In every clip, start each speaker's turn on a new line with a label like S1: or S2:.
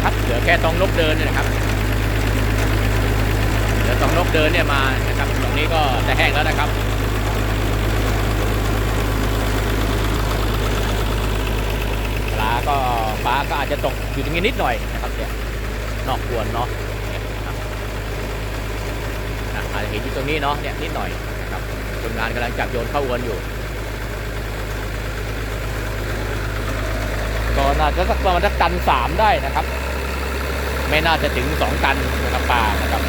S1: นะครับ เหลือแค่ตองนกเดินเนี่ยนะครับ เหลือตองนกเดินเนี่ยมานะครับ ตรงนี้ก็จะแห้งแล้วนะครับปลาก็ปลาก็อาจจะตกอยู่ตรงนี้นิดหน่อยนะครับเนี่ยนอกควนเนาะเนี่ยนะครับอะอาจจะเห็นอยู่ตรงนี้เนาะเนี่ยนิดหน่อยนะครับคนงานกำลังจับโยนเข้าอวนอยู่ก็น่าจะสักประมาณสักตันสามได้นะครับ ไม่น่าจะถึงสองตันนะครับปลานะครับ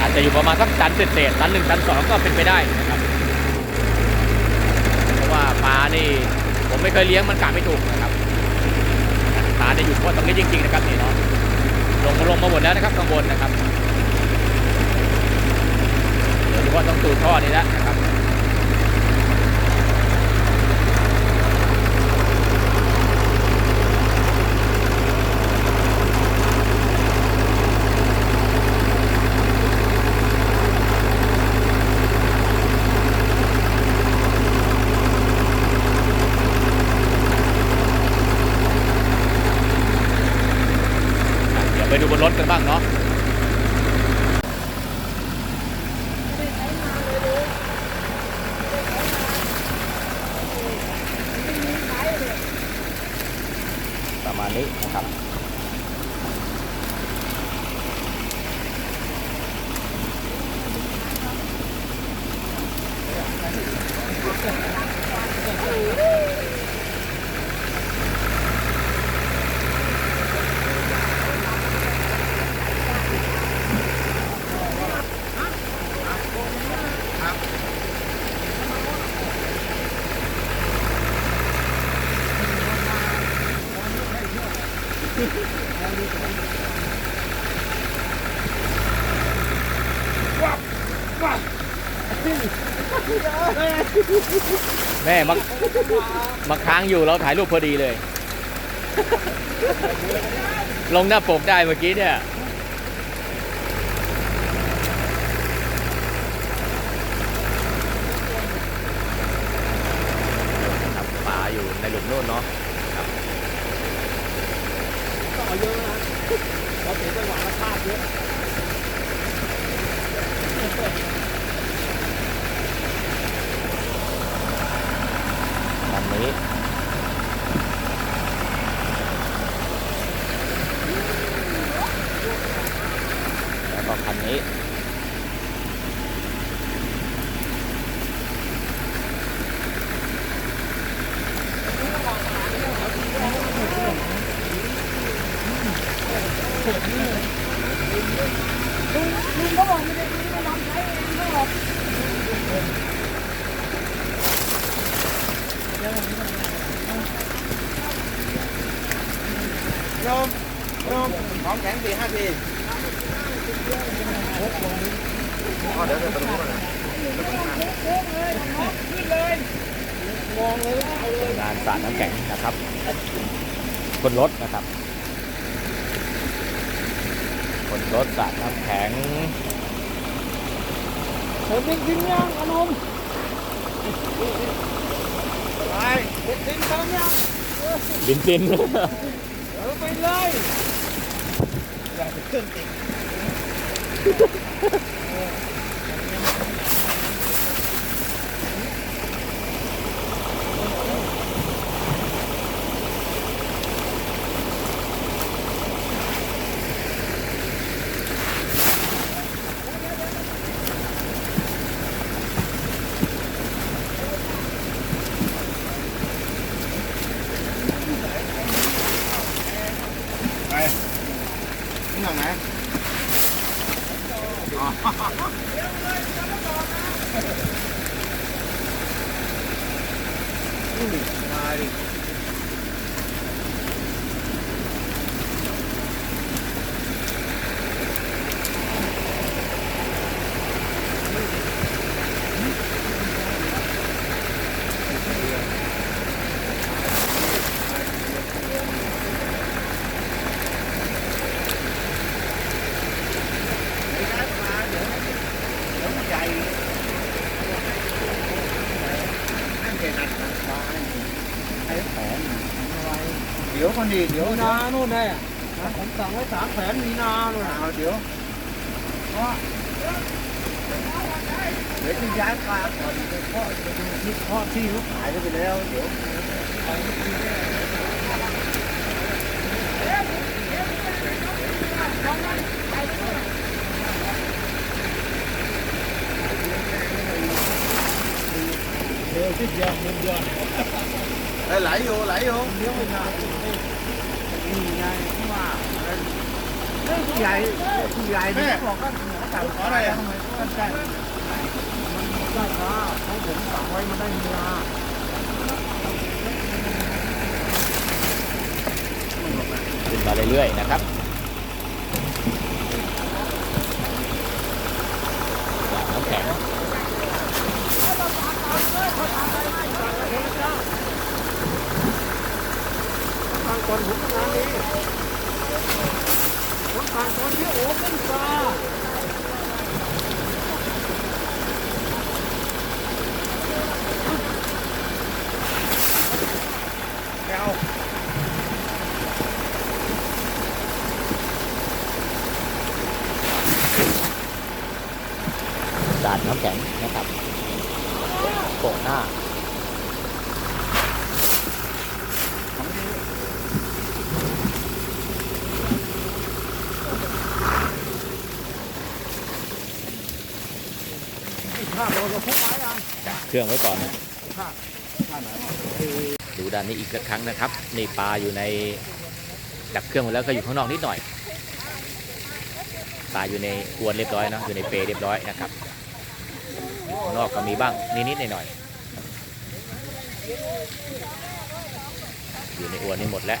S1: อาจจะอยู่ประมาณสักตันเศษตันหนึ่งตันสองก็เป็นไปได้นะครับเพราะว่าปลานี่ผมไม่เคยเลี้ยงมันกะไม่ถูกนะครับปลาจะอยู่เพราะตรงนี้จริงๆนะครับนี่เนาะลงมาลงมาหมดแล้วนะครับข้างบนนะครับโดยเฉพาะต้องตูดท่อนี่แหละนะครับ อะเดี๋ยวไปดูบนรถกันบ้างเนาะ ประมาณ นี้นะครับ แม่มามาค้างอยู่เราถ่ายรูปพอดีเลย ลงหน้าปกได้เมื่อกี้เนี่ยครับปลาอยู่ในหลุมโน่นเนาะ
S2: ก็เอเยอะนะเราเสียจังหวะและพลาดเยอะ
S1: คันนี้ แล้วก็คันนี้
S2: ลุงก็บอกไม่ได้ดีไม่ทำใช้เองก็บอก
S3: โยมโยมของแข็งสี่ห้าที อ๋อเดี๋ยวเดี๋ยวตรงนู้นนะ
S2: มองเลยว่าเอาเลย
S1: งานสาดน้ำแข็งนะครับบนรถนะครับบนรถสาดน้ำแข็ง
S2: เธอดิ้งดิ้งยังอานม
S3: ไป
S2: ดิ้งดิ้งเติมยัง
S1: บินซิน
S2: เออไปเลย
S3: อย่าไปเครื่องติด ไปนี่หน่อยไหมอ๋ออืมมาดิ ไม่ได้ปลาเดี๋ยวเดี๋ยวมัน ใหญ่นั่นเด็ดนัดนัดปลาไอ้แผลเดี๋ยวคนดีเดี๋ยว
S2: นานู่นได้อะผมสั่งไว้สามแสนมีนาเลย
S3: เอาเดี๋ยว
S2: เดี๋ยวจะย้ายปลาก่อนเพราะจะดูที่พาะที่เขาขายไปแล้ว เดี๋ยว เดี๋ยวที่เดียวเดียวเดียว
S3: ไหลอยู่ไหลอยู่
S2: เดี๋ยวไม่นาน นี่ไงที่ว่าเรื่องผู้ใหญ่ผู้ใหญ่เนี่ยบอกว่าหนูสั่งขออะไรทำไมก็ได้มันได้ช้าเพราะผมสั่งไว้มันได้มีนา
S1: ขึ้นมาเรื่อยๆนะครับจากน้ำแข็ง
S2: ทาง ก่อนผมทำงานนี้ผมทางก่อนที่โอ้เป็นปลา
S3: ไม่เอา
S1: ด่านน้ำแข็งนะครับโป่งหน้า
S2: ข้าเราจะพุกไม้ยัง
S1: จับเครื่องไว้ก่อนดูด้านนี้อีกสักครั้งนะครับนี่ปลาอยู่ในดับเครื่องหมดแล้วก็อยู่ข้างนอกนิดหน่อยปลาอยู่ในอวนเรียบร้อยนะอยู่ในเปรเรียบร้อยนะครับข้างนอกก็มีบ้างนิดๆหน่อยๆอยู่ในอวนนี่หมดแล้ว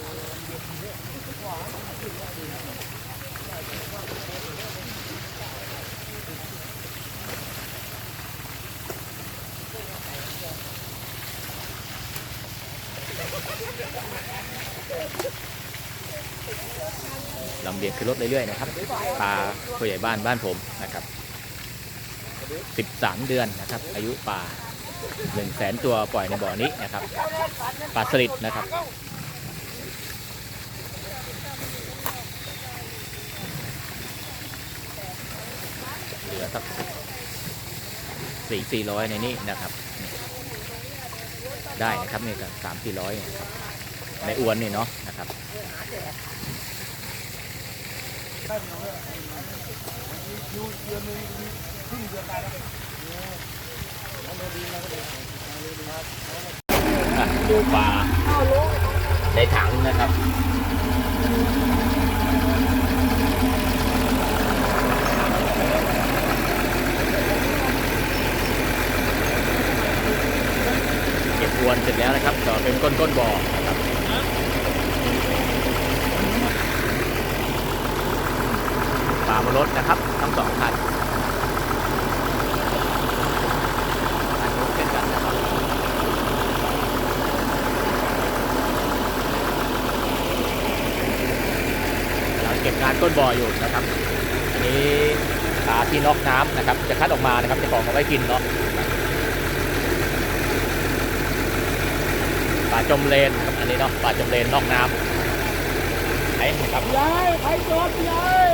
S1: ลำเลียงขึ้นรถเรื่อยๆนะครับปลาผู้ใหญ่บ้านบ้านผมนะครับ 13 เดือนนะครับ อายุปลา1แสนตัวปล่อยในบ่อนี้นะครับปลาสลิดนะครับ เหลือสัก สี่สี่ร้อยในนี้นะครับได้นะครับนี่ก็สามสี่ร้อยนะครับในอวนนี่เนาะนะครับดูปลาในถังนะครับ เก็บอวนเสร็จแล้วนะครับต่อเป็น ก้นบ่อนะครับปลาบนรถนะครับ ทั้งสองคันเช่นกันนะครับเราเก็บงานก้นบ่ออยู่นะครับ อันนี้ปลาที่นอกน้ำนะครับ จะคัดออกมานะครับจะของเอาไว้กินเนาะปลา จมเลนครับอันนี้เนาะปลาจมเลนนอกน้ำไหนครับ
S2: ยายใครโดนยาย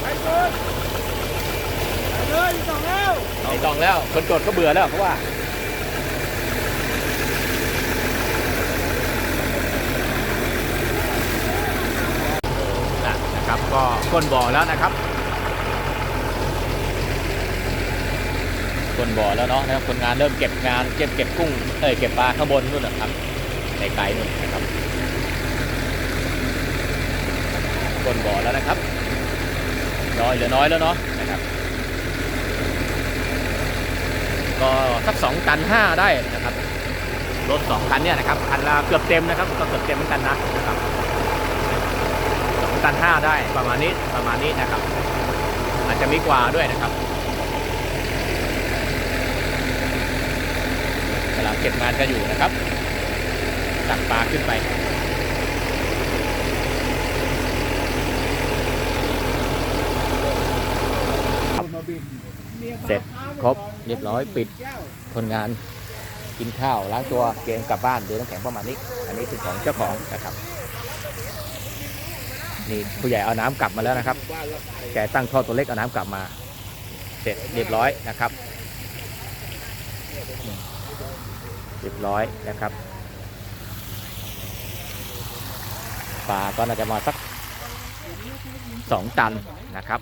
S2: ใครโดนไปเลยต้องแล้ว
S1: ไม่ต้องแล้ว คนจดก็เบื่อแล้วเขาว่าอะก้นบ่อแล้วนะครับก้นบ่อแล้วเนาะนะครับคนงานเริ่มเก็บงานเก็บเก็บกุ้งเอ้ยเก็บปลาข้างบนนู่นนะครับ ในไกลนู่นนะครับก้นบ่อแล้วนะครับ น้อยเหลือน้อยแล้วเนาะนะครับ ก็สักสองตันห้าได้นะครับรถสองคันเนี่ยนะครับคันละเกือบเต็มนะครับก็เกือบเต็มเหมือนกันนะนะครับสองตันห้าได้ประมาณนี้ประมาณนี้นะครับ อาจจะมีกว่าด้วยนะครับกำลังเก็บงานกันอยู่นะครับ ตักปลาขึ้นไป เสร็จครบเรียบร้อยปิดคนงานกินข้าวล้างตัวเกมกลับบ้านเดือน้ำแข็งประมาณนี้ อันนี้คือของเจ้าของนะครับนี่ผู้ใหญ่เอาน้ำกลับมาแล้วนะครับ แกตั้งท่อตัวเล็กเอาน้ำกลับมา เสร็จเรียบร้อยนะครับ เรียบร้อยนะครับป ลาก็น่าจะมาสักสองตันนะครับ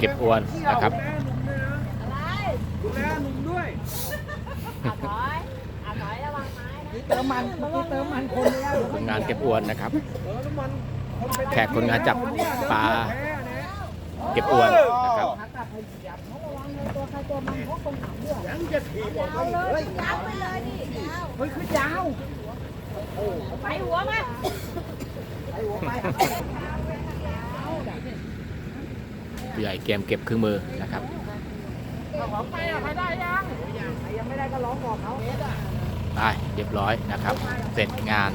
S1: เก็บอวนนะครับ
S2: ดูแลหนุ่มด้วย
S4: อะถอยอะถอยระวังไม้นะ
S2: เติมมันเมื่อกี้เติมมันคนแล้ว
S1: คนงานเก็บอวนนะครับ
S2: เออน้ำมันคนไป
S1: แขกคนงานจับปลาเก็บอวนนะครับ
S4: ระวังในตัวใครตัวมันเพราะคนหาเรื่อง
S2: ยังจะถีบออกไปเลย
S4: ยาวไปเลยดิยาว
S2: เฮ้ยคือยาว
S4: ไปหัวมา
S2: ไอ้หัวไป
S1: ผู้ใหญ่เกมเก็บเครื่องมือนะครับ
S2: ของไปอะใครได้ยังใครยังไม่ได้ก็ร้องบอกเขา
S1: ไปเรียบร้อยนะครับ เสร็จงาน